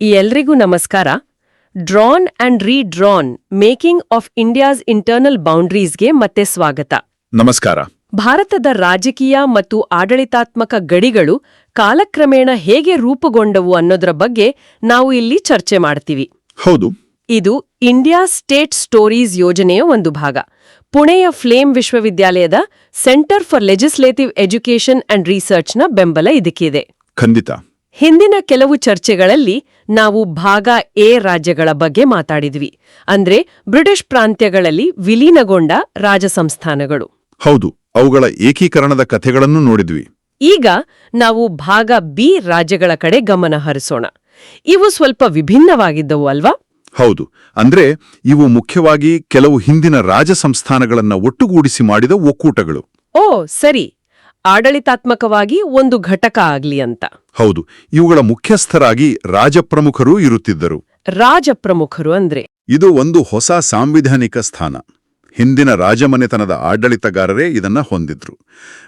ಎಲ್ರಿಗೂ ನಮಸ್ಕಾರ. Drawn and redrawn making of India's internal ಬೌಂಡ್ರೀಸ್ಗೆ ಮತ್ತೆ ಸ್ವಾಗತ. ನಮಸ್ಕಾರ. ಭಾರತದ ರಾಜಕೀಯ ಮತ್ತು ಆಡಳಿತಾತ್ಮಕ ಗಡಿಗಳು ಕಾಲಕ್ರಮೇಣ ಹೇಗೆ ರೂಪುಗೊಂಡವು ಅನ್ನೋದರ ಬಗ್ಗೆ ನಾವು ಇಲ್ಲಿ ಚರ್ಚೆ ಮಾಡ್ತೀವಿ. ಹೌದು. ಇದು ಇಂಡಿಯಾ ಸ್ಟೇಟ್ ಸ್ಟೋರೀಸ್ ಯೋಜನೆಯ ಒಂದು ಭಾಗ. ಪುಣೆಯ ಫ್ಲೇಮ್ ವಿಶ್ವವಿದ್ಯಾಲಯದ centre for legislative education and ರಿಸರ್ಚ್ನ ಬೆಂಬಲ ಇದಕ್ಕಿದೆ. ಖಂಡಿತ. ಹಿಂದಿನ ಕೆಲವು ಚರ್ಚೆಗಳಲ್ಲಿ ನಾವು ಭಾಗ ಎ ರಾಜ್ಯಗಳ ಬಗ್ಗೆ ಮಾತಾಡಿದ್ವಿ. ಅಂದ್ರೆ ಬ್ರಿಟಿಷ್ ಪ್ರಾಂತ್ಯಗಳಲ್ಲಿ ವಿಲೀನಗೊಂಡ ರಾಜ ಸಂಸ್ಥಾನಗಳು ಹೌದು ಅವುಗಳ ಏಕೀಕರಣದ ಕಥೆಗಳನ್ನು ನೋಡಿದ್ವಿ. ಈಗ ನಾವು ಭಾಗ ಬಿ ರಾಜ್ಯಗಳ ಕಡೆ ಗಮನ ಹರಿಸೋಣ. ಇವು ಸ್ವಲ್ಪ ವಿಭಿನ್ನವಾಗಿದ್ದವು ಅಲ್ವಾ? ಹೌದು ಅಂದ್ರೆ ಇವು ಮುಖ್ಯವಾಗಿ ಕೆಲವು ಹಿಂದಿನ ರಾಜ ಸಂಸ್ಥಾನಗಳನ್ನ ಒಟ್ಟುಗೂಡಿಸಿ ಮಾಡಿದ ಒಕ್ಕೂಟಗಳು. ಓ ಸರಿ. ಆಡಳಿತಾತ್ಮಕವಾಗಿ ಒಂದು ಘಟಕ ಆಗ್ಲಿ ಅಂತ. ಹೌದು ಇವುಗಳ ಮುಖ್ಯಸ್ಥರಾಗಿ ರಾಜಪ್ರಮುಖರು ಇರುತ್ತಿದ್ದರು. ರಾಜಪ್ರಮುಖರು ಅಂದ್ರೆ? ಇದು ಒಂದು ಹೊಸ ಸಾಂವಿಧಾನಿಕ ಸ್ಥಾನ. ಹಿಂದಿನ ರಾಜಮನೆತನದ ಆಡಳಿತಗಾರರೇ ಇದನ್ನ ಹೊಂದಿದ್ರು.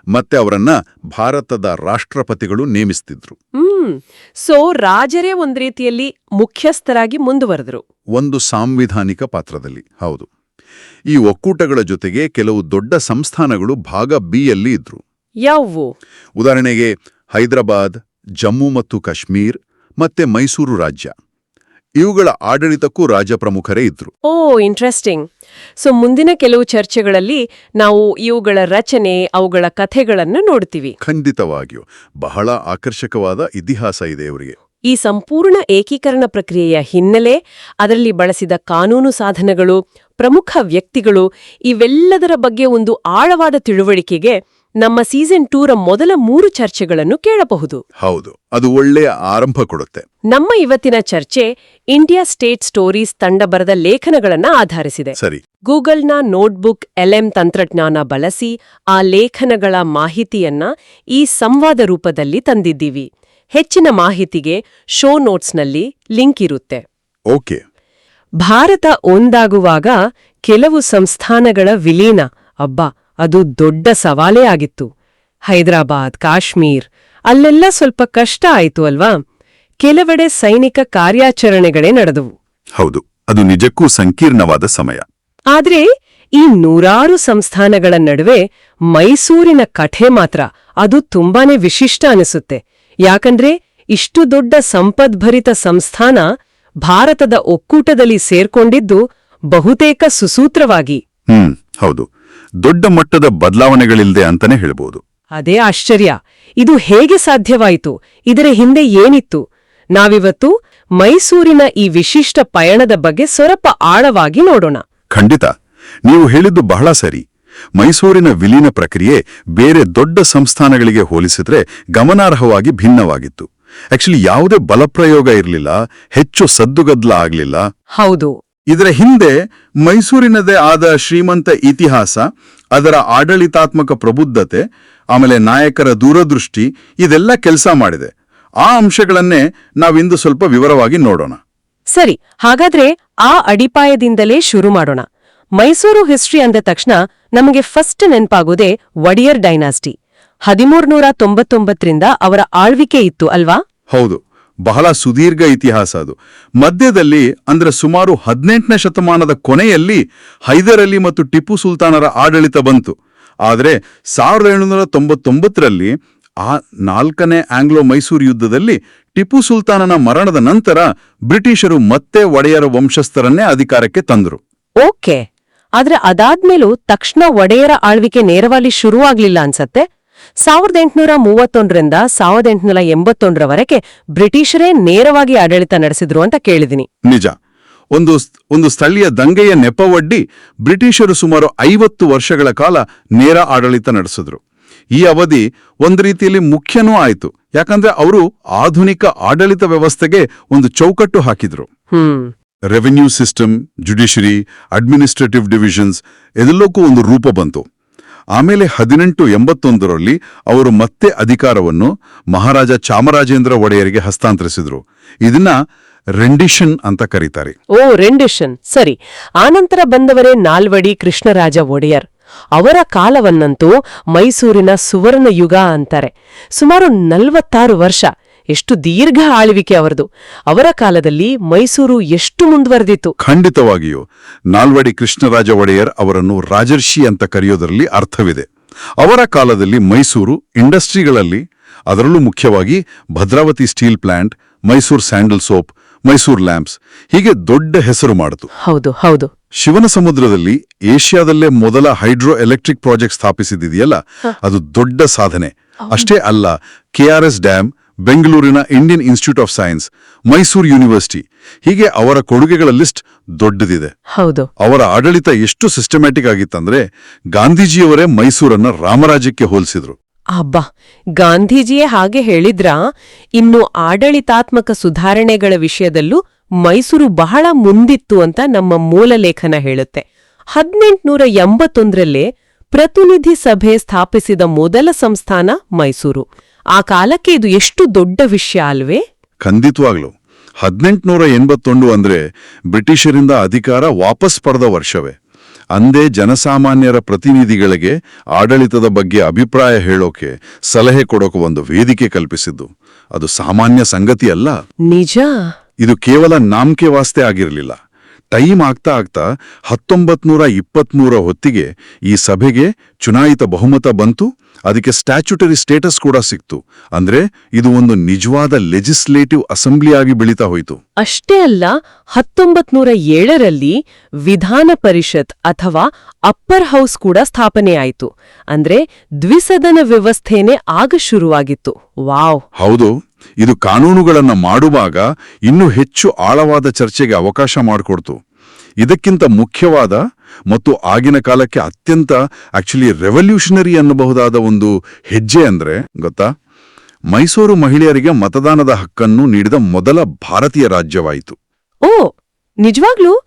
ಮತ್ತೆ ಅವರನ್ನ ಭಾರತದ ರಾಷ್ಟ್ರಪತಿಗಳು ನೇಮಿಸ್ತಿದ್ರು. ಹ್ಮ್ ಸೊ ರಾಜರೇ ಒಂದ್ ರೀತಿಯಲ್ಲಿ ಮುಖ್ಯಸ್ಥರಾಗಿ ಮುಂದುವರೆದ್ರು. ಒಂದು ಸಾಂವಿಧಾನಿಕ ಪಾತ್ರದಲ್ಲಿ ಹೌದು. ಈ ಒಕ್ಕೂಟಗಳ ಜೊತೆಗೆ ಕೆಲವು ದೊಡ್ಡ ಸಂಸ್ಥಾನಗಳು ಭಾಗ ಬಿಯಲ್ಲಿ ಇದ್ರು. ಯಾವುವು ಉದಾಹರಣೆಗೆ ಹೈದರಾಬಾದ್ ಜಮ್ಮು ಮತ್ತು ಕಾಶ್ಮೀರ್ ಮತ್ತೆ ಮೈಸೂರು ರಾಜ್ಯ. ಇವುಗಳ ಆಡಳಿತಕ್ಕೂ ರಾಜ ಪ್ರಮುಖರೇ ಇದ್ರು. ಓ ಇಂಟ್ರೆಸ್ಟಿಂಗ್ ಸೊ ಮುಂದಿನ ಕೆಲವು ಚರ್ಚೆಗಳಲ್ಲಿ ನಾವು ಇವುಗಳ ರಚನೆ ಅವುಗಳ ಕಥೆಗಳನ್ನು ನೋಡ್ತೀವಿ. ಖಂಡಿತವಾಗಿಯೂ. ಬಹಳ ಆಕರ್ಷಕವಾದ ಇತಿಹಾಸ ಇದೆ ಇವರಿಗೆ ಈ ಸಂಪೂರ್ಣ ಏಕೀಕರಣ ಪ್ರಕ್ರಿಯೆಯ ಹಿನ್ನೆಲೆ ಅದರಲ್ಲಿ ಬಳಸಿದ ಕಾನೂನು ಸಾಧನಗಳು ಪ್ರಮುಖ ವ್ಯಕ್ತಿಗಳು ಇವೆಲ್ಲದರ ಬಗ್ಗೆ ಒಂದು ಆಳವಾದ ತಿಳುವಳಿಕೆಗೆ ನಮ್ಮ ಸೀಸನ್ ಟೂರ ಮೊದಲ ಮೂರು ಚರ್ಚೆಗಳನ್ನು ಕೇಳಬಹುದು. ಹೌದು ಅದು ಒಳ್ಳೆಯ ಆರಂಭ ಕೊಡುತ್ತೆ. ನಮ್ಮ ಇವತ್ತಿನ ಚರ್ಚೆ ಇಂಡಿಯಾ ಸ್ಟೇಟ್ ಸ್ಟೋರೀಸ್ ತಂಡ ಬರೆದ ಲೇಖನಗಳನ್ನ ಆಧರಿಸಿದೆ. ಸರಿ. ಗೂಗಲ್ನ ನೋಟ್ಬುಕ್ ಎಲ್ಎಂ ತಂತ್ರಜ್ಞಾನ ಬಳಸಿ ಆ ಲೇಖನಗಳ ಮಾಹಿತಿಯನ್ನ ಈ ಸಂವಾದ ರೂಪದಲ್ಲಿ ತಂದಿದ್ದೀವಿ. ಹೆಚ್ಚಿನ ಮಾಹಿತಿಗೆ ಶೋ ನೋಟ್ಸ್ನಲ್ಲಿ ಲಿಂಕ್ ಇರುತ್ತೆ. ಓಕೆ. ಭಾರತ ಒಂದಾಗುವಾಗ ಕೆಲವು ಸಂಸ್ಥಾನಗಳ ವಿಲೀನ. ಅಬ್ಬಾ ಅದು ದೊಡ್ಡ ಸವಾಲೇ ಆಗಿತ್ತು. ಹೈದರಾಬಾದ್ ಕಾಶ್ಮೀರ್ ಅಲ್ಲೆಲ್ಲ ಸ್ವಲ್ಪ ಕಷ್ಟ ಆಯಿತು ಅಲ್ವಾ? ಕೆಲವೆಡೆ ಸೈನಿಕ ಕಾರ್ಯಾಚರಣೆಗಳೇ ನಡೆದವು. ಹೌದು ಅದು ನಿಜಕ್ಕೂ ಸಂಕೀರ್ಣವಾದ ಸಮಯ. ಆದ್ರೆ ಈ ನೂರಾರು ಸಂಸ್ಥಾನಗಳ ನಡುವೆ ಮೈಸೂರಿನ ಕಥೆ ಮಾತ್ರ ಅದು ತುಂಬಾನೇ ವಿಶಿಷ್ಟ ಅನಿಸುತ್ತೆ. ಯಾಕಂದ್ರೆ ಇಷ್ಟು ದೊಡ್ಡ ಸಂಪದ್ಭರಿತ ಸಂಸ್ಥಾನ ಭಾರತದ ಒಕ್ಕೂಟದಲ್ಲಿ ಸೇರ್ಕೊಂಡಿದ್ದು ಬಹುತೇಕ ಸುಸೂತ್ರವಾಗಿ. ಹ್ಮ್ ಹೌದು. ದೊಡ್ಡ ಮಟ್ಟದ ಬದಲಾವಣೆಗಳಿಲ್ದೆ ಅಂತಾನೆ ಹೇಳ್ಬೋದು. ಅದೇ ಆಶ್ಚರ್ಯ. ಇದು ಹೇಗೆ ಸಾಧ್ಯವಾಯಿತು? ಇದರ ಹಿಂದೆ ಏನಿತ್ತು? ನಾವಿವತ್ತು ಮೈಸೂರಿನ ಈ ವಿಶಿಷ್ಟ ಪಯಣದ ಬಗ್ಗೆ ಸ್ವಲ್ಪ ಆಳವಾಗಿ ನೋಡೋಣ. ಖಂಡಿತ. ನೀವು ಹೇಳಿದ್ದು ಬಹಳ ಸರಿ. ಮೈಸೂರಿನ ವಿಲೀನ ಪ್ರಕ್ರಿಯೆ ಬೇರೆ ದೊಡ್ಡ ಸಂಸ್ಥಾನಗಳಿಗೆ ಹೋಲಿಸಿದ್ರೆ ಗಮನಾರ್ಹವಾಗಿ ಭಿನ್ನವಾಗಿತ್ತು. ಆಕ್ಚುಲಿ ಯಾವುದೇ ಬಲಪ್ರಯೋಗ ಇರಲಿಲ್ಲ ಹೆಚ್ಚು ಸದ್ದುಗದ್ಲ ಆಗಲಿಲ್ಲ. ಹೌದು. ಇದರ ಹಿಂದೆ ಮೈಸೂರಿನದೇ ಆದ ಶ್ರೀಮಂತ ಇತಿಹಾಸ ಅದರ ಆಡಳಿತಾತ್ಮಕ ಪ್ರಬುದ್ಧತೆ ಆಮೇಲೆ ನಾಯಕರ ದೂರದೃಷ್ಟಿ ಇದೆಲ್ಲ ಕೆಲಸ ಮಾಡಿದೆ. ಆ ಅಂಶಗಳನ್ನೇ ನಾವಿಂದು ಸ್ವಲ್ಪ ವಿವರವಾಗಿ ನೋಡೋಣ. ಸರಿ ಹಾಗಾದ್ರೆ ಆ ಅಡಿಪಾಯದಿಂದಲೇ ಶುರು ಮಾಡೋಣ. ಮೈಸೂರು ಹಿಸ್ಟ್ರಿ ಅಂದ ತಕ್ಷಣ ನಮಗೆ ಫಸ್ಟ್ ನೆನಪಾಗೋದೇ ಒಡಿಯರ್ ಡೈನಾಸ್ಟಿ. ಹದಿಮೂರ್ನೂರ ತೊಂಬತ್ತೊಂಬತ್ತರಿಂದ ಅವರ ಆಳ್ವಿಕೆ ಇತ್ತು ಅಲ್ವಾ? ಹೌದು. ಬಹಳ ಸುದೀರ್ಘ ಇತಿಹಾಸ ಅದು. ಮಧ್ಯದಲ್ಲಿ, ಅಂದ್ರೆ ಸುಮಾರು ಹದಿನೆಂಟನೇ ಶತಮಾನದ ಕೊನೆಯಲ್ಲಿ ಹೈದರ್ ಅಲಿ ಮತ್ತು ಟಿಪ್ಪು ಸುಲ್ತಾನರ ಆಡಳಿತ ಬಂತು. ಆದರೆ ಸಾವಿರದ ಏಳುನೂರ ತೊಂಬತ್ತೊಂಬತ್ತರಲ್ಲಿ ಆ ನಾಲ್ಕನೇ ಆಂಗ್ಲೋ ಮೈಸೂರು ಯುದ್ಧದಲ್ಲಿ ಟಿಪ್ಪು ಸುಲ್ತಾನನ ಮರಣದ ನಂತರ ಬ್ರಿಟಿಷರು ಮತ್ತೆ ಒಡೆಯರ ವಂಶಸ್ಥರನ್ನೇ ಅಧಿಕಾರಕ್ಕೆ ತಂದರು. ಓಕೆ. ಆದ್ರೆ ಅದಾದ್ಮೇಲೂ ತಕ್ಷಣ ಒಡೆಯರ ಆಳ್ವಿಕೆ ನೇರವಾಗಿ ಶುರುವಾಗ್ಲಿಲ್ಲ ಅನ್ಸತ್ತೆ. ಸಾವಿರದ ಎಂಟುನೂರ ಮೂವತ್ತೊಂದರಿಂದ ಸಾವಿರದ ಎಂಟುನೂರ ಎಂಬತ್ತೊಂದರವರೆಗೆ ಬ್ರಿಟಿಷರೇ ನೇರವಾಗಿ ಆಡಳಿತ ನಡೆಸಿದ್ರು ಅಂತ ಕೇಳಿದಿನಿ ನಿಜ. ಒಂದು ಒಂದು ಸ್ಥಳೀಯ ದಂಗೆಯ ನೆಪವಡ್ಡಿ ಬ್ರಿಟಿಷರು ಸುಮಾರು ಐವತ್ತು ವರ್ಷಗಳ ಕಾಲ ನೇರ ಆಡಳಿತ ನಡೆಸಿದ್ರು. ಈ ಅವಧಿ ಒಂದು ರೀತಿಯಲ್ಲಿ ಮುಖ್ಯನೂ ಆಯಿತು. ಯಾಕಂದ್ರೆ ಅವರು ಆಧುನಿಕ ಆಡಳಿತ ವ್ಯವಸ್ಥೆಗೆ ಒಂದು ಚೌಕಟ್ಟು ಹಾಕಿದ್ರು. Revenue system judiciary administrative divisions ಎಲ್ಲಕ್ಕೂ ಒಂದು ರೂಪ ಬಂತು. ಆಮೇಲೆ ಹದಿನೆಂಟು ಎಂಬತ್ತೊಂದರಲ್ಲಿ ಅವರು ಮತ್ತೆ ಅಧಿಕಾರವನ್ನು ಮಹಾರಾಜ ಚಾಮರಾಜೇಂದ್ರ ಒಡೆಯರಿಗೆ ಹಸ್ತಾಂತರಿಸಿದ್ರು. ಇದನ್ನ ರೆಂಡಿಷನ್ ಅಂತ ಕರೀತಾರೆ. Oh, rendition. ಸರಿ. ಆನಂತರ ಬಂದವರೇ ನಾಲ್ವಡಿ ಕೃಷ್ಣರಾಜ ಒಡೆಯರ್. ಅವರ ಕಾಲವನ್ನಂತೂ ಮೈಸೂರಿನ ಸುವರ್ಣ ಯುಗ ಅಂತಾರೆ. ಸುಮಾರು ನಲವತ್ತಾರು ವರ್ಷ. ಎಷ್ಟು ದೀರ್ಘ ಆಳ್ವಿಕೆ ಅವರದು. ಅವರ ಕಾಲದಲ್ಲಿ ಮೈಸೂರು ಎಷ್ಟು ಮುಂದುವರೆದಿತ್ತು. ಖಂಡಿತವಾಗಿಯೂ ನಾಲ್ವಡಿ ಕೃಷ್ಣರಾಜ ಒಡೆಯರ್ ಅವರನ್ನು ರಾಜರ್ಷಿ ಅಂತ ಕರೆಯೋದರಲ್ಲಿ ಅರ್ಥವಿದೆ. ಅವರ ಕಾಲದಲ್ಲಿ ಮೈಸೂರು ಇಂಡಸ್ಟ್ರಿಗಳಲ್ಲಿ ಅದರಲ್ಲೂ ಮುಖ್ಯವಾಗಿ Bhadravati steel plant Mysore sandal soap Mysore lamps ಹೀಗೆ ದೊಡ್ಡ ಹೆಸರು ಮಾಡಿತು. ಹೌದು ಹೌದು. ಶಿವನ ಸಮುದ್ರದಲ್ಲಿ ಏಷ್ಯಾದಲ್ಲೇ ಮೊದಲ ಹೈಡ್ರೋ ಎಲೆಕ್ಟ್ರಿಕ್ ಪ್ರಾಜೆಕ್ಟ್ ಸ್ಥಾಪಿಸಿದೆಯಲ್ಲ ಅದು ದೊಡ್ಡ ಸಾಧನೆ. ಅಷ್ಟೇ ಅಲ್ಲ ಕೆಆರ್ಎಸ್ ಡ್ಯಾಮ್ ಬೆಂಗಳೂರಿನ Indian institute of science Mysore university ಹೀಗೆ ಅವರ ಕೊಡುಗೆಗಳ ಲಿಸ್ಟ್ ದೊಡ್ಡದಿದೆ. ಹೌದು. ಅವರ ಆಡಳಿತ ಎಷ್ಟು ಸಿಸ್ಟಮ್ಯಾಟಿಕ್ ಆಗಿತ್ತಂದ್ರೆ ಗಾಂಧೀಜಿಯವರೇ ಮೈಸೂರನ್ನ ರಾಮರಾಜ್ಯಕ್ಕೆ ಹೋಲಿಸಿದ್ರು. ಅಬ್ಬಾ ಗಾಂಧೀಜಿಯೇ ಹಾಗೆ ಹೇಳಿದ್ರ? ಇನ್ನು ಆಡಳಿತಾತ್ಮಕ ಸುಧಾರಣೆಗಳ ವಿಷಯದಲ್ಲೂ ಮೈಸೂರು ಬಹಳ ಮುಂದಿತ್ತು ಅಂತ ನಮ್ಮ ಮೂಲ ಲೇಖನ ಹೇಳುತ್ತೆ. ಹದಿನೆಂಟುನೂರ ಎಂಬತ್ತೊಂದರಲ್ಲೇ ಪ್ರತಿನಿಧಿ ಸಭೆ ಸ್ಥಾಪಿಸಿದ ಮೊದಲ ಸಂಸ್ಥಾನ ಮೈಸೂರು. ಆ ಕಾಲಕ್ಕೆ ಇದು ಎಷ್ಟು ದೊಡ್ಡ ವಿಷಯ ಅಲ್ವೇ? ಖಂಡಿತವಾಗ್ಲು. ಹದಿನೆಂಟುನೂರ ಎಂಬತ್ತೊಂದು ಅಂದ್ರೆ ಬ್ರಿಟಿಷರಿಂದ ಅಧಿಕಾರ ವಾಪಸ್ ಪಡೆದ ವರ್ಷವೇ. ಅಂದೇ ಜನಸಾಮಾನ್ಯರ ಪ್ರತಿನಿಧಿಗಳಿಗೆ ಆಡಳಿತದ ಬಗ್ಗೆ ಅಭಿಪ್ರಾಯ ಹೇಳೋಕೆ ಸಲಹೆ ಕೊಡೋಕೆ ಒಂದು ವೇದಿಕೆ ಕಲ್ಪಿಸಿದ್ದು. ಅದು ಸಾಮಾನ್ಯ ಸಂಗತಿ ಅಲ್ಲ. ನಿಜ? ಇದು ಕೇವಲ ನಾಮಕೆ ವಾಸ್ತೆ ಆಗಿರಲಿಲ್ಲ. ಟೈಮ್ ಆಗ್ತಾ ಆಗ್ತಾ ಹತ್ತೊಂಬತ್ನೂರ ಇಪ್ಪತ್ಮೂರ ಹೊತ್ತಿಗೆ ಈ ಸಭೆಗೆ ಚುನಾಯಿತ ಬಹುಮತ ಬಂತು. ಅದಕ್ಕೆ ಸ್ಟ್ಯಾಚ್ಯುಟರಿ ಸ್ಟೇಟಸ್ ಕೂಡ ಸಿಕ್ತು. ಅಂದ್ರೆ ಇದು ಒಂದು ನಿಜವಾದ ಲೆಜಿಸ್ಲೇಟಿವ್ ಅಸೆಂಬ್ಲಿಯಾಗಿ ಬೆಳೀತಾ ಹೋಯಿತು. ಅಷ್ಟೇ ಅಲ್ಲ ಹತ್ತೊಂಬತ್ ನೂರ ಏಳರಲ್ಲಿ ವಿಧಾನ ಪರಿಷತ್ ಅಥವಾ ಅಪ್ಪರ್ ಹೌಸ್ ಕೂಡ ಸ್ಥಾಪನೆಯಾಯಿತು. ಅಂದ್ರೆ ದ್ವಿಸದನ ವ್ಯವಸ್ಥೆನೇ ಆಗ ಶುರುವಾಗಿತ್ತು. ವಾವ್. ಹೌದು ಇದು ಕಾನೂನುಗಳನ್ನು ಮಾಡುವಾಗ ಇನ್ನೂ ಹೆಚ್ಚು ಆಳವಾದ ಚರ್ಚೆಗೆ ಅವಕಾಶ ಮಾಡಿಕೊಡ್ತು. ಇದಕ್ಕಿಂತ ಮುಖ್ಯವಾದ ಮತ್ತು ಆಗಿನ ಕಾಲಕ್ಕೆ ಅತ್ಯಂತ ಆಕ್ಚುಲಿ ರೆವಲ್ಯೂಷನರಿ ಅನ್ನಬಹುದಾದ ಒಂದು ಹೆಜ್ಜೆ ಅಂದ್ರೆ ಗೊತ್ತಾ? ಮೈಸೂರು ಮಹಿಳೆಯರಿಗೆ ಮತದಾನದ ಹಕ್ಕನ್ನು ನೀಡಿದ ಮೊದಲ ಭಾರತೀಯ ರಾಜ್ಯವಾಯಿತು. ಓ ನಿಜವಾಗ್ಲೂ?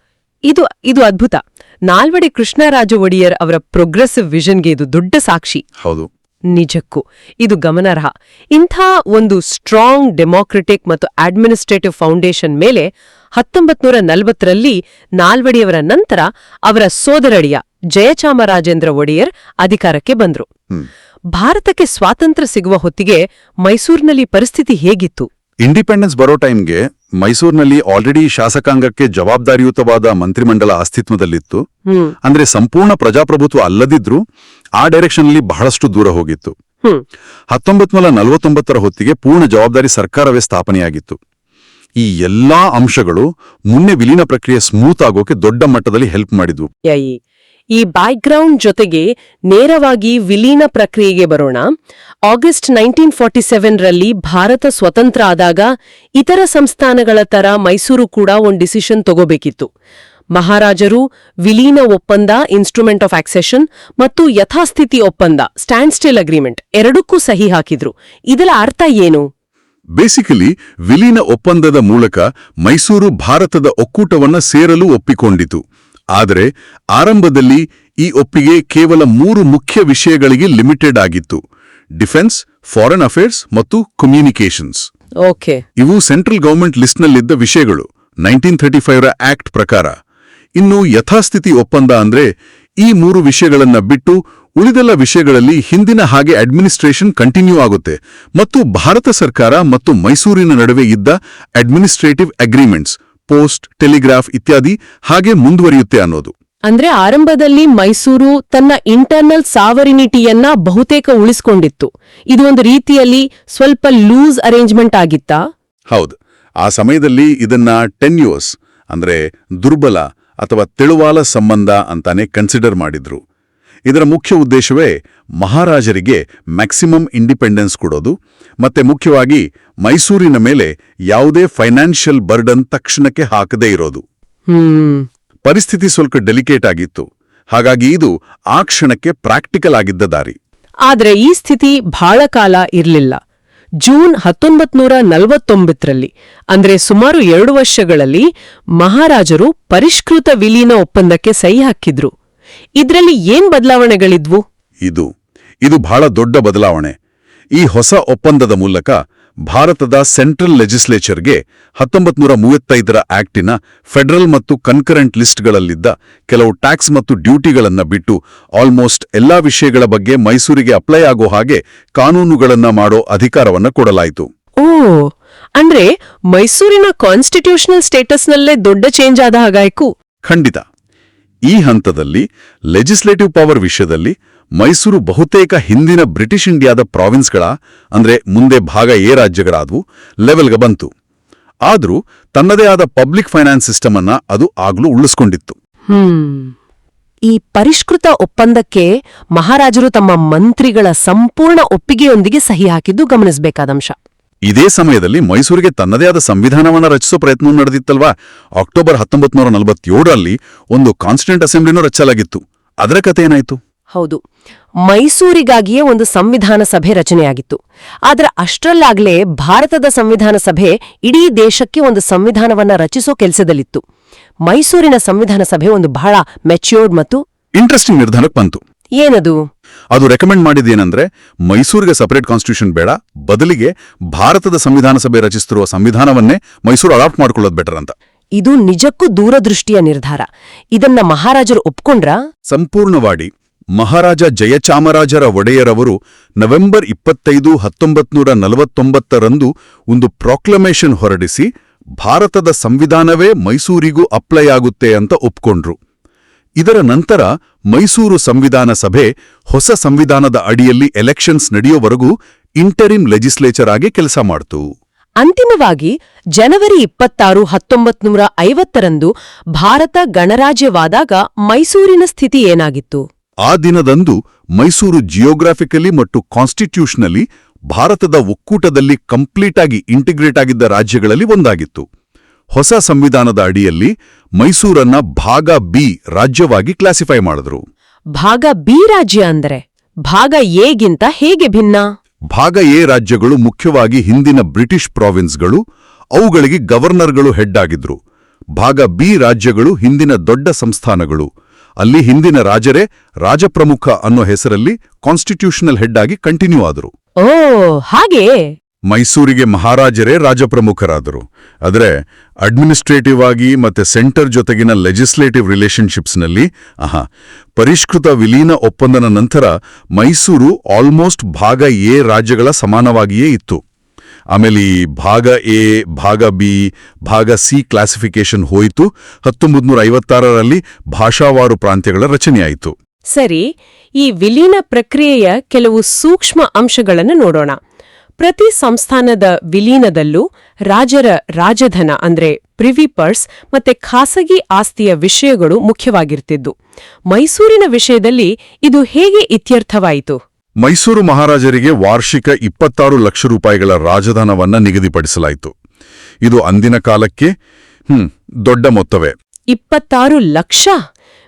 ಇದು ಇದು ಅದ್ಭುತ. ನಾಲ್ವಡೆ ಕೃಷ್ಣರಾಜ ಒಡೆಯರ್ ಅವರ ಪ್ರೋಗ್ರೆಸಿವ್ ವಿಷನ್ಗೆ ಇದು ದೊಡ್ಡ ಸಾಕ್ಷಿ. ಹೌದು. ನಿಜಕ್ಕೂ. ಇದು ಗಮನಾರ್ಹ. ಇಂಥ ಒಂದು ಸ್ಟ್ರಾಂಗ್ ಡೆಮಾಕ್ರೆಟಿಕ್ ಮತ್ತು ಅಡ್ಮಿನಿಸ್ಟ್ರೇಟಿವ್ ಫೌಂಡೇಶನ್ ಮೇಲೆ ಹತ್ತೊಂಬತ್ನೂರ ನಲವತ್ತರಲ್ಲಿ ನಾಲ್ವಡಿಯವರ ನಂತರ ಅವರ ಸೋದರಡಿಯ ಜಯಚಾಮರಾಜೇಂದ್ರ ಒಡೆಯರ್ ಅಧಿಕಾರಕ್ಕೆ ಬಂದ್ರು. ಭಾರತಕ್ಕೆ ಸ್ವಾತಂತ್ರ್ಯ ಸಿಗುವ ಹೊತ್ತಿಗೆ ಮೈಸೂರಿನಲ್ಲಿ ಪರಿಸ್ಥಿತಿ ಹೇಗಿತ್ತು? ಇಂಡಿಪೆಂಡೆನ್ಸ್ ಬರೋ ಟೈಮ್ಗೆ ಮೈಸೂರಿನಲ್ಲಿ ಆಲ್ರೆಡಿ ಶಾಸಕಾಂಗಕ್ಕೆ ಜವಾಬ್ದಾರಿಯುತವಾದ ಮಂತ್ರಿಮಂಡಲ ಅಸ್ತಿತ್ವದಲ್ಲಿತ್ತು. ಅಂದ್ರೆ ಸಂಪೂರ್ಣ ಪ್ರಜಾಪ್ರಭುತ್ವ ಅಲ್ಲದಿದ್ರೂ ಆ ಡೈರೆಕ್ಷನ್ನಲ್ಲಿ ಬಹಳಷ್ಟು ದೂರ ಹೋಗಿತ್ತು. ಹತ್ತೊಂಬತ್ ನೂರ ನಲವತ್ತೊಂಬತ್ತರ ಹೊತ್ತಿಗೆ ಪೂರ್ಣ ಜವಾಬ್ದಾರಿ ಸರ್ಕಾರವೇ ಸ್ಥಾಪನೆಯಾಗಿತ್ತು. ಈ ಎಲ್ಲಾ ಅಂಶಗಳು ಮುನ್ನೆ ವಿಲೀನ ಪ್ರಕ್ರಿಯೆ ಸ್ಮೂತ್ ಆಗೋಕೆ ದೊಡ್ಡ ಮಟ್ಟದಲ್ಲಿ ಹೆಲ್ಪ್ ಮಾಡಿದ್ವು. ಈ ಬ್ಯಾಕ್ಗ್ರೌಂಡ್ ಜೊತೆಗೆ ನೇರವಾಗಿ ವಿಲೀನ ಪ್ರಕ್ರಿಯೆಗೆ ಬರೋಣ. ಆಗಸ್ಟ್ ನೈನ್ಟೀನ್ ಫಾರ್ಟಿ ಸೆವೆನ್ರಲ್ಲಿ ಭಾರತ ಸ್ವತಂತ್ರ ಆದಾಗ ಇತರ ಸಂಸ್ಥಾನಗಳ ತರ ಮೈಸೂರು ಕೂಡ ಒಂದು ಡಿಸಿಷನ್ ತಗೋಬೇಕಿತ್ತು. ಮಹಾರಾಜರು ವಿಲೀನ ಒಪ್ಪಂದ ಇನ್ಸ್ಟ್ರೂಮೆಂಟ್ ಆಫ್ ಆಕ್ಸೆಷನ್ ಮತ್ತು ಯಥಾಸ್ಥಿತಿ ಒಪ್ಪಂದ ಸ್ಟ್ಯಾಂಡ್ ಸ್ಟಿಲ್ ಅಗ್ರಿಮೆಂಟ್ ಎರಡಕ್ಕೂ ಸಹಿ ಹಾಕಿದ್ರು. ಇದರ ಅರ್ಥ ಏನು? ಬೇಸಿಕಲಿ ವಿಲೀನ ಒಪ್ಪಂದದ ಮೂಲಕ ಮೈಸೂರು ಭಾರತದ ಒಕ್ಕೂಟವನ್ನ ಸೇರಲು ಒಪ್ಪಿಕೊಂಡಿತು. ಆದರೆ ಆರಂಭದಲ್ಲಿ ಈ ಒಪ್ಪಿಗೆ ಕೇವಲ ಮೂರು ಮುಖ್ಯ ವಿಷಯಗಳಿಗೆ ಲಿಮಿಟೆಡ್ ಆಗಿತ್ತು. ಡಿಫೆನ್ಸ್ ಫಾರೆನ್ ಅಫೇರ್ಸ್ ಮತ್ತು ಕಮ್ಯುನಿಕೇಷನ್ಸ್. ಓಕೆ. ಇವು ಸೆಂಟ್ರಲ್ ಗವರ್ಮೆಂಟ್ ಲಿಸ್ಟ್ನಲ್ಲಿದ್ದ ವಿಷಯಗಳು. ನೈನ್ಟೀನ್ ಥರ್ಟಿ ಫೈವ್ರ ಆಕ್ಟ್ ಪ್ರಕಾರ. ಇನ್ನು ಯಥಾಸ್ಥಿತಿ ಒಪ್ಪಂದ ಅಂದ್ರೆ ಈ ಮೂರು ವಿಷಯಗಳನ್ನ ಬಿಟ್ಟು ಉಳಿದೆಲ್ಲ ವಿಷಯಗಳಲ್ಲಿ ಹಿಂದಿನ ಹಾಗೆ ಅಡ್ಮಿನಿಸ್ಟ್ರೇಷನ್ ಕಂಟಿನ್ಯೂ ಆಗುತ್ತೆ. ಮತ್ತು ಭಾರತ ಸರ್ಕಾರ ಮತ್ತು ಮೈಸೂರಿನ ನಡುವೆ ಇದ್ದ ಅಡ್ಮಿನಿಸ್ಟ್ರೇಟಿವ್ ಅಗ್ರಿಮೆಂಟ್ಸ್. ಪೋಸ್ಟ್ ಟೆಲಿಗ್ರಾಫ್ ಇತ್ಯಾದಿ ಹಾಗೆ ಮುಂದುವರಿಯುತ್ತೆ ಅನ್ನೋದು. ಅಂದ್ರೆ ಆರಂಭದಲ್ಲಿ ಮೈಸೂರು ತನ್ನ ಇಂಟರ್ನಲ್ ಸಾವರಿನಿಟಿಯನ್ನ ಬಹುತೇಕ ಉಳಿಸ್ಕೊಂಡಿತ್ತು. ಇದು ಒಂದು ರೀತಿಯಲ್ಲಿ ಸ್ವಲ್ಪ ಲೂಸ್ ಅರೇಂಜ್ಮೆಂಟ್ ಆಗಿತ್ತಾ? ಹೌದು. ಆ ಸಮಯದಲ್ಲಿ ಇದನ್ನ ಟೆನ್ಯೂಸ್ ಅಂದ್ರೆ ದುರ್ಬಲ ಅಥವಾ ತೆಳುವಾಲ ಸಂಬಂಧ ಅಂತಾನೆ ಕನ್ಸಿಡರ್ ಮಾಡಿದ್ರು. ಇದರ ಮುಖ್ಯ ಉದ್ದೇಶವೇ ಮಹಾರಾಜರಿಗೆ ಮ್ಯಾಕ್ಸಿಮಮ್ ಇಂಡಿಪೆಂಡೆನ್ಸ್ ಕೊಡೋದು ಮತ್ತೆ ಮುಖ್ಯವಾಗಿ ಮೈಸೂರಿನ ಮೇಲೆ ಯಾವುದೇ ಫೈನಾನ್ಷಿಯಲ್ ಬರ್ಡನ್ ತಕ್ಷಣಕ್ಕೆ ಹಾಕದೇ ಇರೋದು. ಹ್ಮ್. ಪರಿಸ್ಥಿತಿ ಸ್ವಲ್ಪ ಡೆಲಿಕೇಟ್ ಆಗಿತ್ತು. ಹಾಗಾಗಿ ಇದು ಆ ಕ್ಷಣಕ್ಕೆ ಪ್ರಾಕ್ಟಿಕಲ್ ಆಗಿದ್ದ ದಾರಿ. ಆದರೆ ಈ ಸ್ಥಿತಿ ಬಹಳ ಕಾಲ ಇರಲಿಲ್ಲ. ಜೂನ್ ಹತ್ತೊಂಬತ್ ನೂರ ನಲವತ್ತೊಂಬತ್ತರಲ್ಲಿ ಅಂದ್ರೆ ಸುಮಾರು ಎರಡು ವರ್ಷಗಳಲ್ಲಿ ಮಹಾರಾಜರು ಪರಿಷ್ಕೃತ ವಿಲೀನ ಒಪ್ಪಂದಕ್ಕೆ ಸಹಿ ಹಾಕಿದ್ರು. ಇದ್ರಲ್ಲಿ ಏನ್ ಬದಲಾವಣೆಗಳಿದ್ವು? ಇದು ಇದು ಬಹಳ ದೊಡ್ಡ ಬದಲಾವಣೆ. ಈ ಹೊಸ ಒಪ್ಪಂದದ ಮೂಲಕ ಭಾರತದ ಸೆಂಟ್ರಲ್ ಲೆಜಿಸ್ಲೇಚರ್ಗೆ ಹತ್ತೊಂಬತ್ ನೂರ ಮೂವತ್ತೈದರ ಆಕ್ಟಿನ ಫೆಡರಲ್ ಮತ್ತು ಕನ್ಕರೆಂಟ್ ಲಿಸ್ಟ್ಗಳಲ್ಲಿದ್ದ ಕೆಲವು ಟ್ಯಾಕ್ಸ್ ಮತ್ತು ಡ್ಯೂಟಿಗಳನ್ನು ಬಿಟ್ಟು ಆಲ್ಮೋಸ್ಟ್ ಎಲ್ಲಾ ವಿಷಯಗಳ ಬಗ್ಗೆ ಮೈಸೂರಿಗೆ ಅಪ್ಲೈ ಆಗೋ ಹಾಗೆ ಕಾನೂನುಗಳನ್ನ ಮಾಡೋ ಅಧಿಕಾರವನ್ನ ಕೊಡಲಾಯಿತು. ಓ ಅಂದ್ರೆ ಮೈಸೂರಿನ ಕಾನ್ಸ್ಟಿಟ್ಯೂಷನಲ್ ಸ್ಟೇಟಸ್ನಲ್ಲೇ ದೊಡ್ಡ ಚೇಂಜ್ ಆದ ಹಾಗಾಯ್ಕು? ಖಂಡಿತ. ಈ ಹಂತದಲ್ಲಿ ಲೆಜಿಸ್ಲೇಟಿವ್ ಪವರ್ ವಿಷಯದಲ್ಲಿ ಮೈಸೂರು ಬಹುತೇಕ ಹಿಂದಿನ ಬ್ರಿಟಿಷ್ ಇಂಡಿಯಾದ ಪ್ರಾವಿನ್ಸ್ಗಳ ಅಂದ್ರೆ ಮುಂದೆ ಭಾಗ ಎ ರಾಜ್ಯಗಳಾದವು ಲೆವೆಲ್ಗೆ ಬಂತು. ಆದರೂ ತನ್ನದೇ ಆದ ಪಬ್ಲಿಕ್ ಫೈನಾನ್ಸ್ ಸಿಸ್ಟಮ್ ಅನ್ನ ಅದು ಆಗ್ಲೂ ಉಳಿಸ್ಕೊಂಡಿತ್ತು. ಈ ಪರಿಷ್ಕೃತ ಒಪ್ಪಂದಕ್ಕೆ ಮಹಾರಾಜರು ತಮ್ಮ ಮಂತ್ರಿಗಳ ಸಂಪೂರ್ಣ ಒಪ್ಪಿಗೆಯೊಂದಿಗೆ ಸಹಿ ಹಾಕಿದ್ದು ಗಮನಿಸಬೇಕಾದಂಶ ಇದೇ ಸಮಯದಲ್ಲಿ ಮೈಸೂರಿಗೆ ತನ್ನದೇ ಆದ ಸಂವಿಧಾನವನ್ನ ರಚಿಸೋ ಪ್ರಯತ್ನ ನಡೆದಿತ್ತಲ್ವಾ? ಅಕ್ಟೋಬರ್ ಹತ್ತೊಂಬತ್ತು ನೂರ ನಲವತ್ತೇಳರಲ್ಲಿ ಒಂದು ಕಾನ್ಸ್ಟಿಟ್ಯೂಂಟ್ ಅಸೆಂಬ್ಲಿನೂ ರಚಿಸಲಾಗಿತ್ತು ಅದರ ಕತೆ ಏನಾಯ್ತು? ಹೌದು. ಮೈಸೂರಿಗಾಗಿಯೇ ಒಂದು ಸಂವಿಧಾನ ಸಭೆ ರಚನೆಯಾಗಿತ್ತು. ಆದರೆ ಅಷ್ಟರಲ್ಲಾಗಲೇ ಭಾರತದ ಸಂವಿಧಾನ ಸಭೆ ಇಡೀ ದೇಶಕ್ಕೆ ಒಂದು ಸಂವಿಧಾನವನ್ನ ರಚಿಸೋ ಕೆಲಸದಲ್ಲಿತ್ತು. ಮೈಸೂರಿನ ಸಂವಿಧಾನ ಸಭೆ ಒಂದು ಬಹಳ ಮೆಚ್ಯೂರ್ಡ್ ಮತ್ತು ಇಂಟ್ರೆಸ್ಟಿಂಗ್ ನಿರ್ಧಾರಕ್ಕೆ ಬಂತು. ಏನದು? ಅದು ರೆಕಮೆಂಡ್ ಮಾಡಿದ್ದೇನೆಂದ್ರೆ ಮೈಸೂರಿಗೆ ಸಪರೇಟ್ ಕಾನ್ಸ್ಟಿಟ್ಯೂಷನ್ ಬೇಡ ಬದಲಿಗೆ ಭಾರತದ ಸಂವಿಧಾನ ಸಭೆ ರಚಿಸುತ್ತಿರುವ ಸಂವಿಧಾನವನ್ನೇ ಮೈಸೂರು ಅಡಾಪ್ಟ್ ಮಾಡ್ಕೊಳ್ಳೋದು ಬೆಟರ್ ಅಂತ. ಇದು ನಿಜಕ್ಕೂ ದೂರದೃಷ್ಟಿಯ ನಿರ್ಧಾರ. ಇದನ್ನ ಮಹಾರಾಜರು ಒಪ್ಕೊಂಡ್ರ? ಸಂಪೂರ್ಣವಾಗಿ ಮಹಾರಾಜ ಜಯಚಾಮರಾಜರ ಒಡೆಯರವರು ನವೆಂಬರ್ ಇಪ್ಪತ್ತೈದು ಹತ್ತೊಂಬತ್ನೂರ ನಲವತ್ತೊಂಬತ್ತರಂದು ಒಂದು ಪ್ರೊಕ್ಲಮೇಷನ್ ಹೊರಡಿಸಿ ಭಾರತದ ಸಂವಿಧಾನವೇ ಮೈಸೂರಿಗೂ ಅಪ್ಲೈ ಆಗುತ್ತೆ ಅಂತ ಒಪ್ಕೊಂಡ್ರು. ಇದರ ನಂತರ ಮೈಸೂರು ಸಂವಿಧಾನ ಸಭೆ ಹೊಸ ಸಂವಿಧಾನದ ಅಡಿಯಲ್ಲಿ ಎಲೆಕ್ಷನ್ಸ್ ನಡೆಯುವವರೆಗೂ ಇಂಟರಿಮ್ ಲೆಜಿಸ್ಲೇಚರ್ ಆಗಿ ಕೆಲಸ ಮಾಡ್ತು. ಅಂತಿಮವಾಗಿ ಜನವರಿ ಇಪ್ಪತ್ತಾರು ಹತ್ತೊಂಬತ್ ನೂರ ಐವತ್ತರಂದು ಭಾರತ ಗಣರಾಜ್ಯವಾದಾಗ ಮೈಸೂರಿನ ಸ್ಥಿತಿ ಏನಾಗಿತ್ತು? ಆ ದಿನದಂದು ಮೈಸೂರು ಜಿಯೋಗ್ರಾಫಿಕಲಿ ಮತ್ತು ಕಾನ್ಸ್ಟಿಟ್ಯೂಷನಲಿ ಭಾರತದ ಒಕ್ಕೂಟದಲ್ಲಿ ಕಂಪ್ಲೀಟಾಗಿ ಇಂಟಿಗ್ರೇಟ್ ಆಗಿದ್ದ ರಾಜ್ಯಗಳಲ್ಲಿ ಒಂದಾಗಿತ್ತು. ಹೊಸ ಸಂವಿಧಾನದ ಅಡಿಯಲ್ಲಿ ಮೈಸೂರನ್ನ ಭಾಗ ಬಿ ರಾಜ್ಯವಾಗಿ ಕ್ಲಾಸಿಫೈ ಮಾಡಿದ್ರು. ಭಾಗ ಬಿ ರಾಜ್ಯ ಅಂದರೆ ಭಾಗ ಎಗಿಂತ ಹೇಗೆ ಭಿನ್ನ? ಭಾಗ ಎ ರಾಜ್ಯಗಳು ಮುಖ್ಯವಾಗಿ ಹಿಂದಿನ ಬ್ರಿಟಿಷ್ ಪ್ರಾವಿನ್ಸ್ಗಳು ಅವುಗಳಿಗೆ ಗವರ್ನರ್ಗಳು ಹೆಡ್ ಆಗಿದ್ರು ಭಾಗ ಬಿ ರಾಜ್ಯಗಳು ಹಿಂದಿನ ದೊಡ್ಡ ಸಂಸ್ಥಾನಗಳು. ಅಲ್ಲಿ ಹಿಂದಿನ ರಾಜರೇ ರಾಜಪ್ರಮುಖ ಅನ್ನೋ ಹೆಸರಲ್ಲಿ ಕಾನ್ಸ್ಟಿಟ್ಯೂಷನಲ್ ಹೆಡ್ ಆಗಿ ಕಂಟಿನ್ಯೂ ಆದರು. ಓ ಹಾಗೆ? ಮೈಸೂರಿಗೆ ಮಹಾರಾಜರೇ ರಾಜಪ್ರಮುಖರಾದರು. ಆದರೆ ಅಡ್ಮಿನಿಸ್ಟ್ರೇಟಿವ್ ಆಗಿ ಮತ್ತೆ ಸೆಂಟರ್ ಜೊತೆಗಿನ ಲೆಜಿಸ್ಲೇಟಿವ್ ರಿಲೇಷನ್ಶಿಪ್ಸ್ನಲ್ಲಿ ಆಹಾ, ಪರಿಷ್ಕೃತ ವಿಲೀನ ಒಪ್ಪಂದನ ನಂತರ ಮೈಸೂರು ಆಲ್ಮೋಸ್ಟ್ ಭಾಗ ಎ ರಾಜ್ಯಗಳ ಸಮಾನವಾಗಿಯೇ ಇತ್ತು. ಆಮೇಲೆ ಈ ಭಾಗ ಎ, ಭಾಗ ಬಿ, ಭಾಗ ಸಿ ಕ್ಲಾಸಿಫಿಕೇಶನ್ ಹೋಯಿತು. ಹತ್ತೊಂಬತ್ತು ನೂರ ಐವತ್ತಾರರಲ್ಲಿ ಭಾಷಾವಾರು ಪ್ರಾಂತ್ಯಗಳ ರಚನೆಯಾಯಿತು. ಸರಿ, ಈ ವಿಲೀನ ಪ್ರಕ್ರಿಯೆಯ ಕೆಲವು ಸೂಕ್ಷ್ಮ ಅಂಶಗಳನ್ನು ನೋಡೋಣ. ಪ್ರತಿ ಸಂಸ್ಥಾನದ ವಿಲೀನದಲ್ಲೂ ರಾಜರ ರಾಜಧನ ಅಂದ್ರೆ ಪ್ರಿವಿಪರ್ಸ್ ಮತ್ತೆ ಖಾಸಗಿ ಆಸ್ತಿಯ ವಿಷಯಗಳು ಮುಖ್ಯವಾಗಿರ್ತಿದ್ದು. ಮೈಸೂರಿನ ವಿಷಯದಲ್ಲಿ ಇದು ಹೇಗೆ ಇತ್ಯರ್ಥವಾಯಿತು? ಮೈಸೂರು ಮಹಾರಾಜರಿಗೆ ವಾರ್ಷಿಕ ಇಪ್ಪತ್ತಾರು ಲಕ್ಷ ರೂಪಾಯಿಗಳ ರಾಜಧನವನ್ನ ನಿಗದಿಪಡಿಸಲಾಯಿತು. ಇದು ಅಂದಿನ ಕಾಲಕ್ಕೆ ಹ್ಮ್ ದೊಡ್ಡ ಮೊತ್ತವೇ. ಇಪ್ಪತ್ತಾರು ಲಕ್ಷ?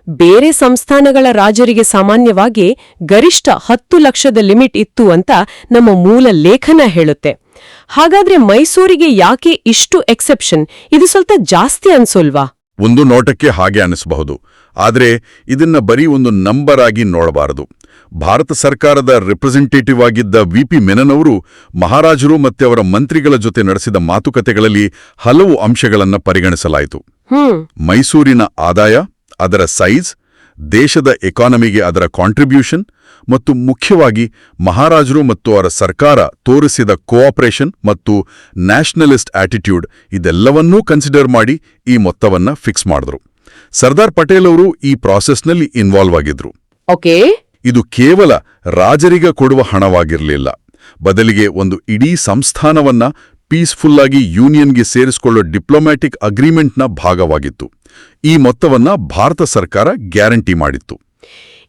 ಬೇರೆ ಸಂಸ್ಥಾನಗಳ ರಾಜರಿಗೆ ಸಾಮಾನ್ಯವಾಗಿ ಗರಿಷ್ಠ ಹತ್ತು ಲಕ್ಷದ ಲಿಮಿಟ್ ಇತ್ತು ಅಂತ ನಮ್ಮ ಮೂಲ ಲೇಖನ ಹೇಳುತ್ತೆ. ಹಾಗಾದ್ರೆ ಮೈಸೂರಿಗೆ ಯಾಕೆ ಇಷ್ಟು ಎಕ್ಸೆಪ್ಷನ್ ಇದು ಸ್ವಲ್ಪ ಜಾಸ್ತಿ ಅನ್ಸೋಲ್ವಾ? ಒಂದು ನೋಟಕ್ಕೆ ಹಾಗೆ ಅನಿಸಬಹುದು. ಆದರೆ ಇದನ್ನ ಬರೀ ಒಂದು ನಂಬರ್ ಆಗಿ ನೋಡಬಾರದು. ಭಾರತ ಸರ್ಕಾರದ ರಿಪ್ರೆಸೆಂಟೇಟಿವ್ ಆಗಿದ್ದ ವಿ ಪಿ ಮೆನನ್ ಮಹಾರಾಜರು ಮತ್ತೆ ಅವರ ಮಂತ್ರಿಗಳ ಜೊತೆ ನಡೆಸಿದ ಮಾತುಕತೆಗಳಲ್ಲಿ ಹಲವು ಅಂಶಗಳನ್ನು ಪರಿಗಣಿಸಲಾಯಿತು. ಮೈಸೂರಿನ ಆದಾಯ ಅದರ ಸೈಜ್ ದೇಶದ ಎಕಾನಮಿಗೆ ಅದರ ಕಾಂಟ್ರಿಬ್ಯೂಷನ್ ಮತ್ತು ಮುಖ್ಯವಾಗಿ ಮಹಾರಾಜರು ಮತ್ತು ಅವರ ಸರ್ಕಾರ ತೋರಿಸಿದ ಕೋಆಪರೇಷನ್ ಮತ್ತು ನ್ಯಾಷನಲಿಸ್ಟ್ ಆಟಿಟ್ಯೂಡ್ ಇದೆಲ್ಲವನ್ನೂ ಕನ್ಸಿಡರ್ ಮಾಡಿ ಈ ಮೊತ್ತವನ್ನ ಫಿಕ್ಸ್ ಮಾಡಿದ್ರು. ಸರ್ದಾರ್ ಪಟೇಲ್ ಅವರು ಈ ಪ್ರಾಸೆಸ್ನಲ್ಲಿ ಇನ್ವಾಲ್ವ್ ಆಗಿದ್ರು. ಓಕೆ ಇದು ಕೇವಲ ರಾಜರಿಗೆ ಕೊಡುವ ಹಣವಾಗಿರಲಿಲ್ಲ. ಬದಲಿಗೆ ಒಂದು ಇಡೀ ಸಂಸ್ಥಾನವನ್ನ ಪೀಸ್ಫುಲ್ಲಾಗಿ ಯೂನಿಯನ್ಗೆ ಸೇರಿಸಿಕೊಳ್ಳೋ ಡಿಪ್ಲೊಮ್ಯಾಟಿಕ್ ಅಗ್ರಿಮೆಂಟ್ನ ಭಾಗವಾಗಿತ್ತು. ಈ ಮೊತ್ತವನ್ನ ಭಾರತ ಸರ್ಕಾರ ಗ್ಯಾರಂಟಿ ಮಾಡಿತ್ತು.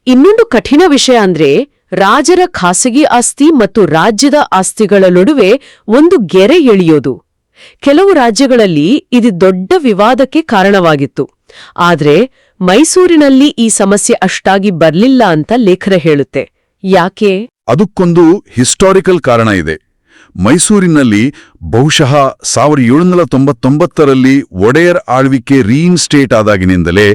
ಇನ್ನೊಂದು ಕಠಿಣ ವಿಷಯ ಅಂದ್ರೆ ರಾಜರ ಖಾಸಗಿ ಆಸ್ತಿ ಮತ್ತು ರಾಜ್ಯದ ಆಸ್ತಿಗಳ ನಡುವೆ ಒಂದು ಗೆರೆ ಎಳೆಯೋದು. ಕೆಲವು ರಾಜ್ಯಗಳಲ್ಲಿ ಇದು ದೊಡ್ಡ ವಿವಾದಕ್ಕೆ ಕಾರಣವಾಗಿತ್ತು. ಆದ್ರೆ ಮೈಸೂರಿನಲ್ಲಿ ಈ ಸಮಸ್ಯೆ ಅಷ್ಟಾಗಿ ಬರ್ಲಿಲ್ಲ ಅಂತ ಲೇಖರ ಹೇಳುತ್ತೆ. ಯಾಕೆ? ಅದಕ್ಕೊಂದು ಹಿಸ್ಟಾರಿಕಲ್ ಕಾರಣ ಇದೆ. ಮೈಸೂರಿನಲ್ಲಿ ಬಹುಶಃ ಸಾವಿರದ ಏಳುನೂರ ತೊಂಬತ್ತೊಂಬತ್ತರಲ್ಲಿ ಒಡೆಯರ್ ಆಳ್ವಿಕೆ ರೀಇನ್ಸ್ಟೇಟ್ ಆದಾಗಿನಿಂದಲೇ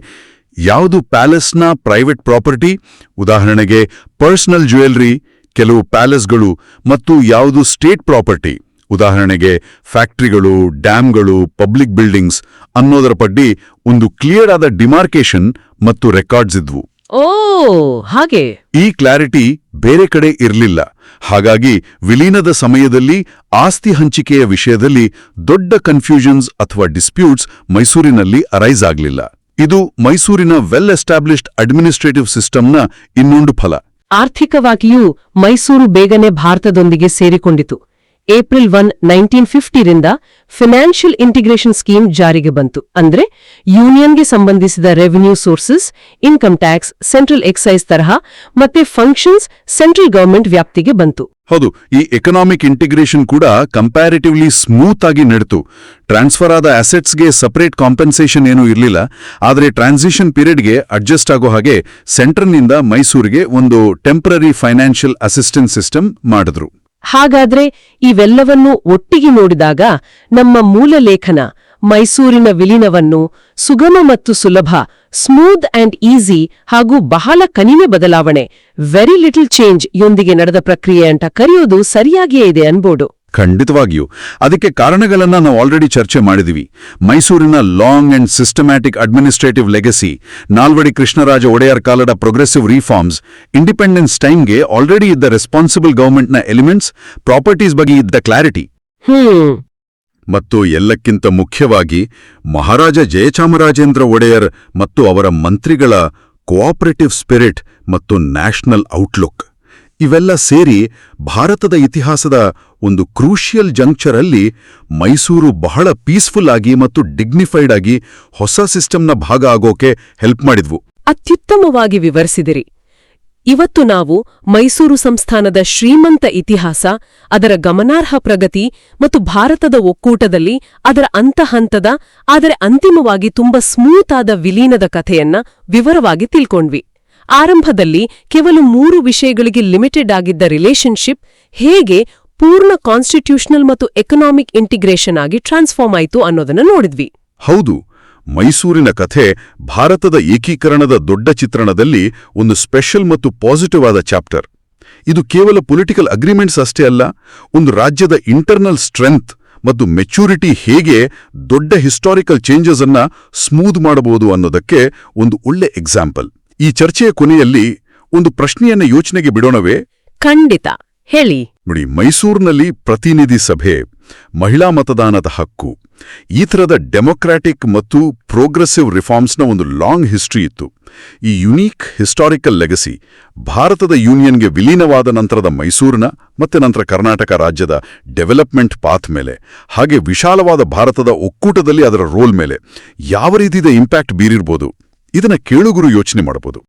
ಯಾವುದು ಪ್ಯಾಲೇಸ್ನ ಪ್ರೈವೇಟ್ ಪ್ರಾಪರ್ಟಿ ಉದಾಹರಣೆಗೆ ಪರ್ಸನಲ್ ಜ್ಯುವೆಲ್ರಿ ಕೆಲವು ಪ್ಯಾಲೇಸ್ಗಳು ಮತ್ತು ಯಾವುದು ಸ್ಟೇಟ್ ಪ್ರಾಪರ್ಟಿ ಉದಾಹರಣೆಗೆ ಫ್ಯಾಕ್ಟ್ರಿಗಳು ಡ್ಯಾಮ್ಗಳು ಪಬ್ಲಿಕ್ ಬಿಲ್ಡಿಂಗ್ಸ್ ಅನ್ನೋದರ ಪಡ್ಡಿ ಒಂದು ಕ್ಲಿಯರ್ ಆದ ಡಿಮಾರ್ಕೇಶನ್ ಮತ್ತು ರೆಕಾರ್ಡ್ಸ್ ಇದ್ವು. ಓ ಹಾಗೆ. ಈ ಕ್ಲಾರಿಟಿ ಬೇರೆ ಕಡೆ ಇರಲಿಲ್ಲ. ಹಾಗಾಗಿ ವಿಲೀನದ ಸಮಯದಲ್ಲಿ ಆಸ್ತಿ ಹಂಚಿಕೆಯ ವಿಷಯದಲ್ಲಿ ದೊಡ್ಡ ಕನ್ಫ್ಯೂಷನ್ಸ್ ಅಥವಾ ಡಿಸ್ಪ್ಯೂಟ್ಸ್ ಮೈಸೂರಿನಲ್ಲಿ ಅರೈಸ್ ಆಗಲಿಲ್ಲ. ಇದು ಮೈಸೂರಿನ ವೆಲ್ ಎಸ್ಟಾಬ್ಲಿಷ್ಡ್ ಅಡ್ಮಿನಿಸ್ಟ್ರೇಟಿವ್ ಸಿಸ್ಟಮ್ನ ಇನ್ನೊಂದು ಫಲ. ಆರ್ಥಿಕವಾಗಿಯೂ ಮೈಸೂರು ಬೇಗನೆ ಭಾರತದೊಂದಿಗೆ ಸೇರಿಕೊಂಡಿತು. ಏಪ್ರಿಲ್ ಒನ್ ನೈನ್ಟೀನ್ ಫಿಫ್ಟಿರಿಂದ ಫಿನಾನ್ಷಿಯಲ್ ಇಂಟಿಗ್ರೇಷನ್ ಸ್ಕೀಮ್ ಜಾರಿಗೆ ಬಂತು. ಅಂದ್ರೆ ಯೂನಿಯನ್ಗೆ ಸಂಬಂಧಿಸಿದ revenue sources income tax central excise ತರಹ ಮತ್ತೆ ಫಂಕ್ಷನ್ಸ್ ಸೆಂಟ್ರಲ್ ಗವರ್ಮೆಂಟ್ ವ್ಯಾಪ್ತಿಗೆ ಬಂತು. ಹೌದು, ಈ ಎಕನಾಮಿಕ್ ಇಂಟಿಗ್ರೇಷನ್ ಕೂಡ ಕಂಪ್ಯಾರಿಟಿವ್ಲಿ ಸ್ಮೂತ್ ಆಗಿ ನಡೆತು. ಟ್ರಾನ್ಸ್ಫರ್ ಆದ ಅಸೆಟ್ಸ್ಗೆ ಸಪರೇಟ್ ಕಾಂಪೆನ್ಸೇಷನ್ ಏನೂ ಇರಲಿಲ್ಲ. ಆದರೆ ಟ್ರಾನ್ಸಿಷನ್ ಪೀರಿಯಡ್ಗೆ ಅಡ್ಜಸ್ಟ್ ಆಗೋ ಹಾಗೆ ಸೆಂಟ್ರಲ್ನಿಂದ ಮೈಸೂರಿಗೆ ಒಂದು ಟೆಂಪರರಿ ಫೈನಾನ್ಷಿಯಲ್ ಅಸಿಸ್ಟೆನ್ಸ್ ಸಿಸ್ಟಮ್ ಮಾಡಿದ್ರು. ಹಾಗಾದ್ರೆ ಇವೆಲ್ಲವನ್ನೂ ಒಟ್ಟಿಗೆ ನೋಡಿದಾಗ ನಮ್ಮ ಮೂಲ ಲೇಖನ ಮೈಸೂರಿನ ವಿಲೀನವನ್ನು ಸುಗಮ ಮತ್ತು ಸುಲಭ, ಸ್ಮೂತ್ ಅಂಡ್ ಈಸಿ ಹಾಗೂ ಬಹಳ ಕನಿಮೆ ಬದಲಾವಣೆ ವೆರಿ ಲಿಟಲ್ ಚೇಂಜ್ ಯೊಂದಿಗೆ ನಡೆದ ಪ್ರಕ್ರಿಯೆ ಅಂತ ಕರೆಯೋದು ಸರಿಯಾಗಿಯೇ ಇದೆ ಅನ್ಬೋದು. ಖಂಡಿತವಾಗಿಯೂ. ಅದಕ್ಕೆ ಕಾರಣಗಳನ್ನ ನಾವು ಆಲ್ರೆಡಿ ಚರ್ಚೆ ಮಾಡಿದ್ವಿ. ಮೈಸೂರಿನ long and systematic administrative legacy Nalvadi Krishnaraja Wodeyar ಕಾಲದ ಪ್ರೋಗ್ರೆಸಿವ್ ರಿಫಾರ್ಮ್ಸ್ ಇಂಡಿಪೆಂಡೆನ್ಸ್ ಟೈಮ್ಗೆ ಆಲ್ರೆಡಿ ಇದ್ದ ರೆಸ್ಪಾನ್ಸಿಬಲ್ ಗವರ್ಮೆಂಟ್ನ ಎಲಿಮೆಂಟ್ಸ್ ಪ್ರಾಪರ್ಟೀಸ್ ಬಗ್ಗೆ ಇದ್ದ ಕ್ಲಾರಿಟಿ ಮತ್ತು ಎಲ್ಲಕ್ಕಿಂತ ಮುಖ್ಯವಾಗಿ ಮಹಾರಾಜ ಜಯಚಾಮರಾಜೇಂದ್ರ ಒಡೆಯರ್ ಮತ್ತು ಅವರ ಮಂತ್ರಿಗಳ ಕೋಆಪರೇಟಿವ್ ಸ್ಪಿರಿಟ್ ಮತ್ತು ನ್ಯಾಷನಲ್ ಔಟ್ಲುಕ್ ಇವೆಲ್ಲ ಸೇರಿ ಭಾರತದ ಇತಿಹಾಸದ ಒಂದು ಕ್ರೂಷಿಯಲ್ ಜಂಕ್ಚರಲ್ಲಿ ಮೈಸೂರು ಬಹಳ ಪೀಸ್ಫುಲ್ ಆಗಿ ಮತ್ತು ಡಿಗ್ನಿಫೈಡ್ ಆಗಿ ಹೊಸ ಸಿಸ್ಟಮ್ನ ಭಾಗ ಆಗೋಕೆ ಹೆಲ್ಪ್ ಮಾಡಿದ್ವು. ಅತ್ಯುತ್ತಮವಾಗಿ ವಿವರಿಸಿದಿರಿ. ಇವತ್ತು ನಾವು ಮೈಸೂರು ಸಂಸ್ಥಾನದ ಶ್ರೀಮಂತ ಇತಿಹಾಸ, ಅದರ ಗಮನಾರ್ಹ ಪ್ರಗತಿ ಮತ್ತು ಭಾರತದ ಒಕ್ಕೂಟದಲ್ಲಿ ಅದರ ಅಂತಹಂತದ, ಆದರೆ ಅಂತಿಮವಾಗಿ ತುಂಬಾ ಸ್ಮೂತ್ ಆದ ವಿಲೀನದ ಕಥೆಯನ್ನ ವಿವರವಾಗಿ ತಿಳ್ಕೊಂಡ್ವಿ. ಆರಂಭದಲ್ಲಿ ಕೇವಲ ಮೂರು ವಿಷಯಗಳಿಗೆ ಲಿಮಿಟೆಡ್ ಆಗಿದ್ದ ರಿಲೇಷನ್ಶಿಪ್ ಹೇಗೆ ಪೂರ್ಣ ಕಾನ್ಸ್ಟಿಟ್ಯೂಷನಲ್ ಮತ್ತು ಎಕನಾಮಿಕ್ ಇಂಟಿಗ್ರೇಷನ್ ಆಗಿ ಟ್ರಾನ್ಸ್ಫಾರ್ಮ್ ಆಯಿತು ಅನ್ನೋದನ್ನ ನೋಡಿದ್ವಿ. ಹೌದು ಮೈಸೂರಿನ ಕಥೆ ಭಾರತದ ಏಕೀಕರಣದ ದೊಡ್ಡ ಚಿತ್ರಣದಲ್ಲಿ ಒಂದು ಸ್ಪೆಷಲ್ ಮತ್ತು ಪಾಸಿಟಿವ್ ಆದ ಚಾಪ್ಟರ್ ಇದು ಕೇವಲ ಪೊಲಿಟಿಕಲ್ ಅಗ್ರಿಮೆಂಟ್ಸ್ ಅಷ್ಟೇ ಅಲ್ಲ ಒಂದು ರಾಜ್ಯದ ಇಂಟರ್ನಲ್ ಸ್ಟ್ರೆಂತ್ ಮತ್ತು ಮೆಚ್ಯೂರಿಟಿ ಹೇಗೆ ದೊಡ್ಡ ಹಿಸ್ಟಾರಿಕಲ್ ಚೇಂಜಸ್ ಅನ್ನ ಸ್ಮೂತ್ ಮಾಡಬಹುದು ಅನ್ನೋದಕ್ಕೆ ಒಂದು ಒಳ್ಳೆ ಎಕ್ಸಾಂಪಲ್ ಈ ಚರ್ಚೆಯ ಕೊನೆಯಲ್ಲಿ ಒಂದು ಪ್ರಶ್ನೆಯನ್ನ ಯೋಚನೆಗೆ ಬಿಡೋಣವೇ? ಖಂಡಿತ. ಹೇಳಿ. ನೋಡಿ, ಮೈಸೂರಿನಲ್ಲಿ ಪ್ರತಿನಿಧಿ ಸಭೆ, ಮಹಿಳಾ ಮತದಾನದ ಹಕ್ಕು. ಈ ಥರದ ಡೆಮೊಕ್ರಾಟಿಕ್ ಮತ್ತು ಪ್ರೋಗ್ರೆಸಿವ್ ರಿಫಾರ್ಮ್ಸ್ನ ಒಂದು ಲಾಂಗ್ ಹಿಸ್ಟ್ರಿ ಇತ್ತು. ಈ ಯುನೀಕ್ ಹಿಸ್ಟಾರಿಕಲ್ ಲೆಗಸಿ ಭಾರತದ ಯೂನಿಯನ್ಗೆ ವಿಲೀನವಾದ ನಂತರದ ಮೈಸೂರಿನ ಮತ್ತೆ ನಂತರ ಕರ್ನಾಟಕ ರಾಜ್ಯದ ಡೆವಲಪ್ಮೆಂಟ್ ಪಾತ್ ಮೇಲೆ, ಹಾಗೆ ವಿಶಾಲವಾದ ಭಾರತದ ಒಕ್ಕೂಟದಲ್ಲಿ ಅದರ ರೋಲ್ ಮೇಲೆ ಯಾವ ರೀತಿಯ ಇಂಪ್ಯಾಕ್ಟ್ ಬೀರಿರ್ಬೋದು, ಇದನ್ನ ಕೇಳುಗುರು ಯೋಚನೆ ಮಾಡಬಹುದು.